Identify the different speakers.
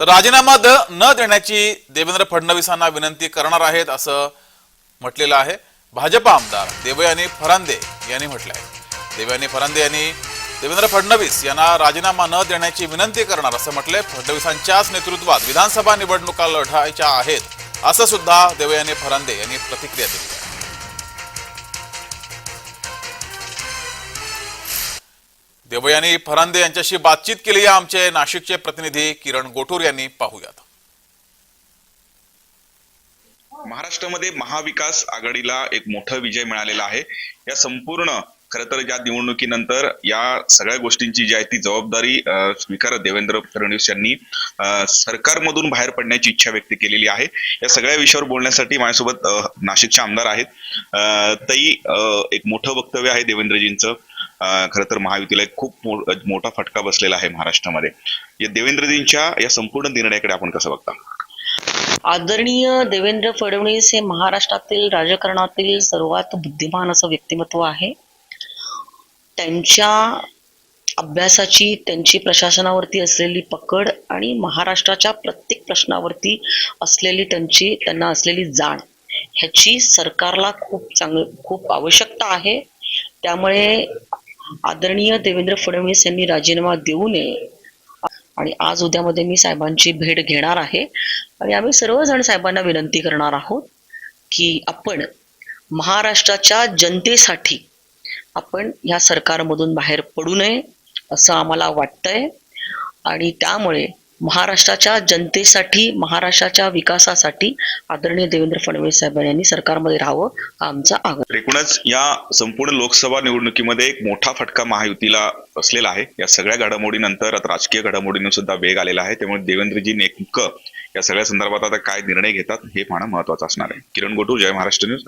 Speaker 1: तर राजीनामा द न देण्याची देवेंद्र फडणवीसांना विनंती करणार आहेत असं म्हटलेलं आहे. भाजपा आमदार देवयानी फरांदे यांनी म्हटलं आहे देवयानी फरांदे यांनी देवेंद्र फडणवीस यांना राजीनामा न देण्याची विनंती करणार असं म्हटलंय. फडणवीसांच्याच नेतृत्वात विधानसभा निवडणुका लढायच्या आहेत असं सुद्धा देवयानी फरांदे यांनी प्रतिक्रिया दिली देवयानी फरांदे यांच्याशी बातचीत केली. या आमचे नाशिकचे प्रतिनिधी किरण गोटूर यांनी पाहूयात.
Speaker 2: महाराष्ट्रामध्ये महाविकास आघाडीला एक मोठा विजय मिळालेला आहे. या संपूर्ण खरं तर या निवडणुकीनंतर या सगळ्या गोष्टींची जी आहे ती जबाबदारी स्वीकार स्वीकारत देवेंद्र फडणवीस यांनी सरकारमधून बाहेर पडण्याची इच्छा व्यक्त केलेली आहे. या सगळ्या विषयावर बोलण्यासाठी माझ्यासोबत नाशिकचे आमदार आहेत. तई एक मोठं वक्तव्य आहे देवेंद्रजींचं. खरं तर महायुतीला एक खूप मोठा फटका बसलेला आहे महाराष्ट्रामध्ये. या देवेंद्रजींच्या या संपूर्ण निर्णयाकडे आपण कसं बघता?
Speaker 3: आदरणीय देवेंद्र फडणवीस हे महाराष्ट्रातील राजकारणातील सर्वात बुद्धिमान असं व्यक्तिमत्व आहे. त्यांच्या अभ्यासाची त्यांची प्रशासनावरती असलेली पकड आणि महाराष्ट्राच्या प्रत्येक प्रश्नावरती असलेली त्यांची त्यांना असलेली जाण ह्याची सरकारला खूप चांगलं खूप आवश्यकता आहे. त्यामुळे आदरणीय देवेंद्र फडणवीस यांनी राजीनामा देऊ नये. आणि आज उद्यामध्ये मी साहेबांची भेट घेणार आहे. आणि आम्ही सर्वजण साहेबांना विनंती करणार आहोत की आपण महाराष्ट्राच्या जनतेसाठी आपण या सरकारमधून बाहेर पडू नये असं आम्हाला वाटतंय. आणि त्यामुळे महाराष्ट्राच्या जनतेसाठी महाराष्ट्राच्या विकासासाठी आदरणीय देवेंद्र फडणवीस साहेब यांनी सरकारमध्ये राहावं हा आमचा आग्रह.
Speaker 2: एकूणच या संपूर्ण लोकसभा निवडणुकीमध्ये एक मोठा फटका महायुतीला बसलेला आहे. या सगळ्या घडामोडीनंतर आता राजकीय घडामोडींना सुद्धा वेग आलेला आहे. त्यामुळे देवेंद्रजी नेमकं या सगळ्या संदर्भात आता काय निर्णय घेतात हे पाहणं महत्वाचं असणार आहे. किरण गोटू जय महाराष्ट्र न्यूज